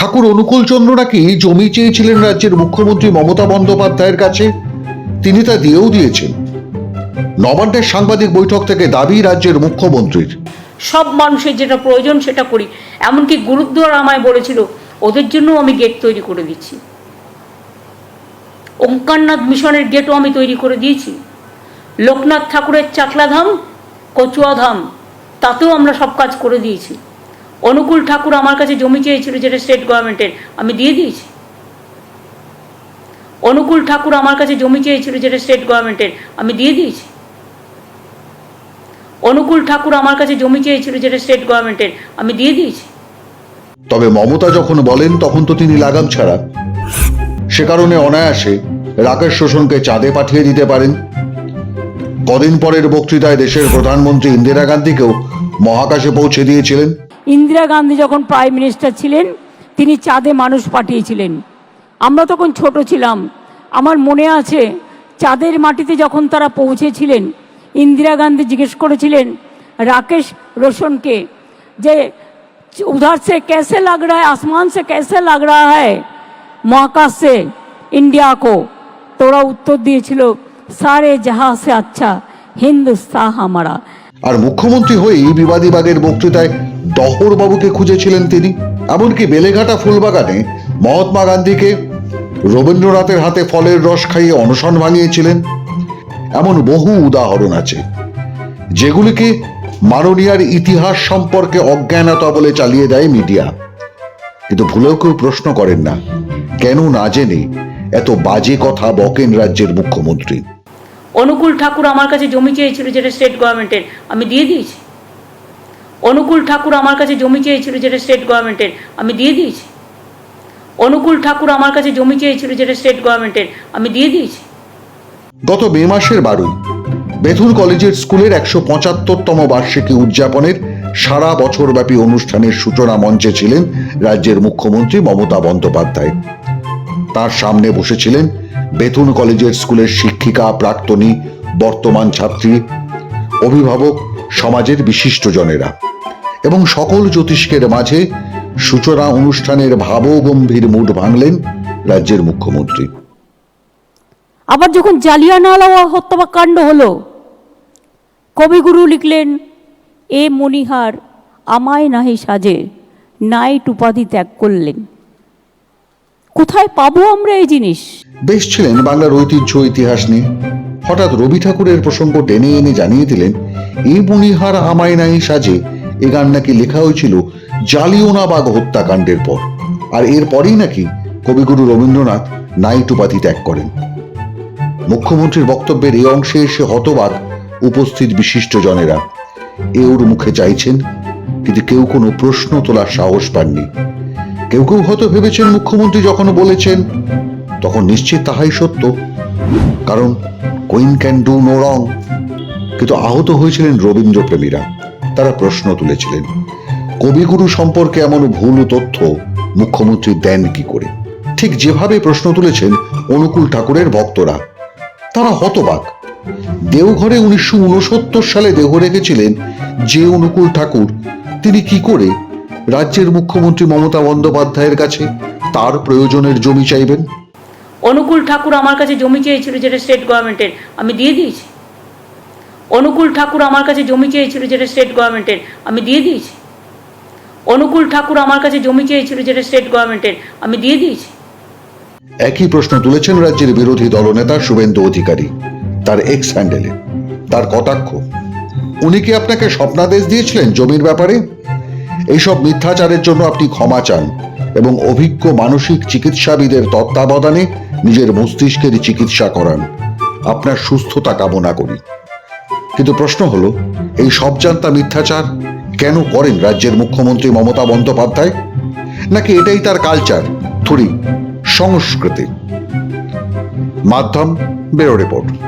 ঠাকুর অনুকূল চন্দ্র নাকি জমি চেয়েছিলেন রাজ্যের মুখ্যমন্ত্রী মমতা বন্দ্যোপাধ্যায়ের কাছে? তিনি তা দিয়েও দিয়েছেন। নবান্নের সাংবাদিক বৈঠক থেকে দাবি রাজ্যের মুখ্যমন্ত্রীর। সব মানুষের যেটা প্রয়োজন সেটা করি। এমনকি গুরুদ্বার আমায় বলেছিল, ওদের জন্য আমি গেট তৈরি করে দিচ্ছি। ওঙ্কারনাথ মিশনের গেটও আমি তৈরি করে দিয়েছি। লোকনাথ ঠাকুরের চাকলাধাম, কচুয়াধাম, তাতেও আমরা সব কাজ করে দিয়েছি। অনুকূল ঠাকুর আমার কাছে জমি চেয়েছিল যেটা স্টেট গভর্নমেন্টের আমি দিয়ে দিয়েছি। অনুকূল ঠাকুর আমার কাছে জমি চেয়েছিল যেটা স্টেট গভর্নমেন্টের আমি দিয়ে দিয়েছি। অনুকূল ঠাকুর আমার কাছে জমি চেয়েছিল যেটা স্টেট গভর্নমেন্টের আমি দিয়ে দিয়েছি। তবে মমতা যখন বলেন, তখন তো তিনি লাগাম ছাড়া। সে কারণে অনায়াসে রাকেশ শোষণকে চাঁদে পাঠিয়ে দিতে পারেন। কদিন পরের বক্তৃতায় দেশের প্রধানমন্ত্রী ইন্দিরা গান্ধীকেও মহাকাশে পৌঁছে দিয়েছিলেন। ইন্দিরা গান্ধী যখন প্রাইম মিনিস্টার ছিলেন, তিনি চাঁদে মানুষ পাঠিয়েছিলেন। আমরা তখন ছোট ছিলাম। আমার মনে আছে, চাঁদের মাটিতে যখন তারা পৌঁছেছিলেন, ইন্দিরা গান্ধী জিজ্ঞেস করেছিলেন রাকেশ রোশনকে যে, উধার সে ক্যাসে লাগ রা আসমান সে ক্যাসে লাগ রা হ্যায়? মহাকাশ সে, ইন্ডিয়া কো? তোরা উত্তর দিয়েছিল, সারে জাহাজ সে আচ্ছা হিন্দুস্তা আমারা আর মুখ্যমন্ত্রী হয়েই বিবাদী বাগের বক্তৃতায় ডহর বাবুকে খুঁজেছিলেন তিনি। এমনকি বেলেঘাটা ফুলবাগানে মহাত্মা গান্ধীকে রবীন্দ্রনাথের হাতে ফলের রস খাইয়ে অনশন ভাঙিয়েছিলেন এমন বহু উদাহরণ আছে, যেগুলিকে মাননীয়ার ইতিহাস সম্পর্কে অজ্ঞানতা বলে চালিয়ে দেয় মিডিয়া। কিন্তু ভুলেও কেউ প্রশ্ন করেন না, কেন না জেনে এত বাজে কথা বকেন রাজ্যের মুখ্যমন্ত্রী? অনুকূল ঠাকুর আমার কাছে জমি চেয়েছিল যেটা স্টেট গভর্নমেন্টের আমি দিয়ে দিয়েছি। অনুকূল ঠাকুর আমার কাছে জমি চেয়েছিল যেটা স্টেট গভর্নমেন্টের আমি দিয়ে দিয়েছি। অনুকূল ঠাকুর আমার কাছে জমি চেয়েছিল যেটা স্টেট গভর্নমেন্টের আমি দিয়ে দিয়েছি। গত মে মাসের বারোই বেথুন কলেজের স্কুলের একশো পঁচাত্তরতম বার্ষিকী উদযাপনের সারা বছরব্যাপী অনুষ্ঠানের সূচনা মঞ্চে ছিলেন রাজ্যের মুখ্যমন্ত্রী মমতা বন্দ্যোপাধ্যায়। তার সামনে বসেছিলেন বেথুন কলেজের স্কুলের শিক্ষিকা, প্রাক্তনী, বর্তমান ছাত্রী, অভিভাবক, সমাজের বিশিষ্টজনেরা এবং সকল জ্যোতিষ্কের মাঝে সূচনা অনুষ্ঠানের ভাবগম্ভীর মুড ভাঙলেন রাজ্যের মুখ্যমন্ত্রী। আবার যখন জালিয়ানওয়ালা হত্যাকাণ্ড হলো, কবিগুরু লিখলেন, এ মনিহার আমায় নাহি সাজে, নাইট উপাধি ত্যাগ করলেন। কোথায় পাবো আমরা এই জিনিস? বেশ ছিলেন বাংলার ঐতিহ্য, ইতিহাস নিয়ে। হঠাৎ রবি ঠাকুরের প্রসঙ্গ টেনে এনে জানিয়ে দিলেন এই মণিহার আমায় নাই সাজে, এ গান নাকি লেখা হয়েছিল জালিওনাবাগ হত্যাকাণ্ডের পর। আর এরপরেই নাকি কবিগুরু রবীন্দ্রনাথ নাইট উপাধি ত্যাগ করেন। মুখ্যমন্ত্রীর বক্তব্যের এই অংশে এসে হতবাক উপস্থিত বিশিষ্ট জনেরা এওর মুখে চাইছেন, কিন্তু কেউ কোনো প্রশ্ন তোলার সাহস পাননি। কেউ কেউ হয়তো ভেবেছেন মুখ্যমন্ত্রী যখন বলেছেন, তখন নিশ্চিত তাহাই সত্য। কারণ queen can do no wrong. কিন্তু আহত হয়েছিলেন রবীন্দ্র প্রেমীরা তারা প্রশ্ন তুলেছিলেন, কবিগুরু সম্পর্কে এমন ভুল তথ্য মুখ্যমন্ত্রী দেন কি করে? ঠিক যেভাবে প্রশ্ন তুলেছেন অনুকূল ঠাকুরের ভক্তরা, তারা হতবাক। দেওঘরে উনিশশো উনসত্তর সালে দেহ রেখেছিলেন যে অনুকূল ঠাকুর, তিনি কি করে রাজ্যের মুখ্যমন্ত্রী মমতা বন্দ্যোপাধ্যায়ের কাছে তার প্রয়োজনের জমি চাইবেন। অনুকূল ঠাকুর আমার কাছে জমি চেয়েছিল যেটা স্টেট গভর্নমেন্টের আমি দিয়ে দিয়েছি। অনুকূল ঠাকুর আমার কাছে জমি চেয়েছিল যেটা স্টেট গভর্নমেন্টের আমি দিয়ে দিয়েছি। অনুকূল ঠাকুর আমার কাছে জমি চেয়েছিল যেটা স্টেট গভর্নমেন্টের আমি দিয়ে দিয়েছি। একই প্রশ্ন তুলেছেন রাজ্যের বিরোধী দলনেতা শুভেন্দু অধিকারী তার এক্স হ্যান্ডেলে তার কটাক্ষ উনি কি আপনাকে স্বপ্নাদেশ দিয়েছিলেন জমির ব্যাপারে? এইসব মিথ্যাচারের জন্য আপনি ক্ষমা চান এবং অভিজ্ঞ মানসিক চিকিৎসাবিদের তত্ত্বাবধানে নিজের মস্তিষ্কের চিকিৎসা করান। আপনার সুস্থতা কামনা করি। কিন্তু প্রশ্ন হলো, এই সব জানতা মিথ্যাচার কেন করেন রাজ্যের মুখ্যমন্ত্রী মমতা বন্দ্যোপাধ্যায়? নাকি এটাই তার কালচার? থুরি সংস্কৃতি। মাধ্যম বেরো রিপোর্ট।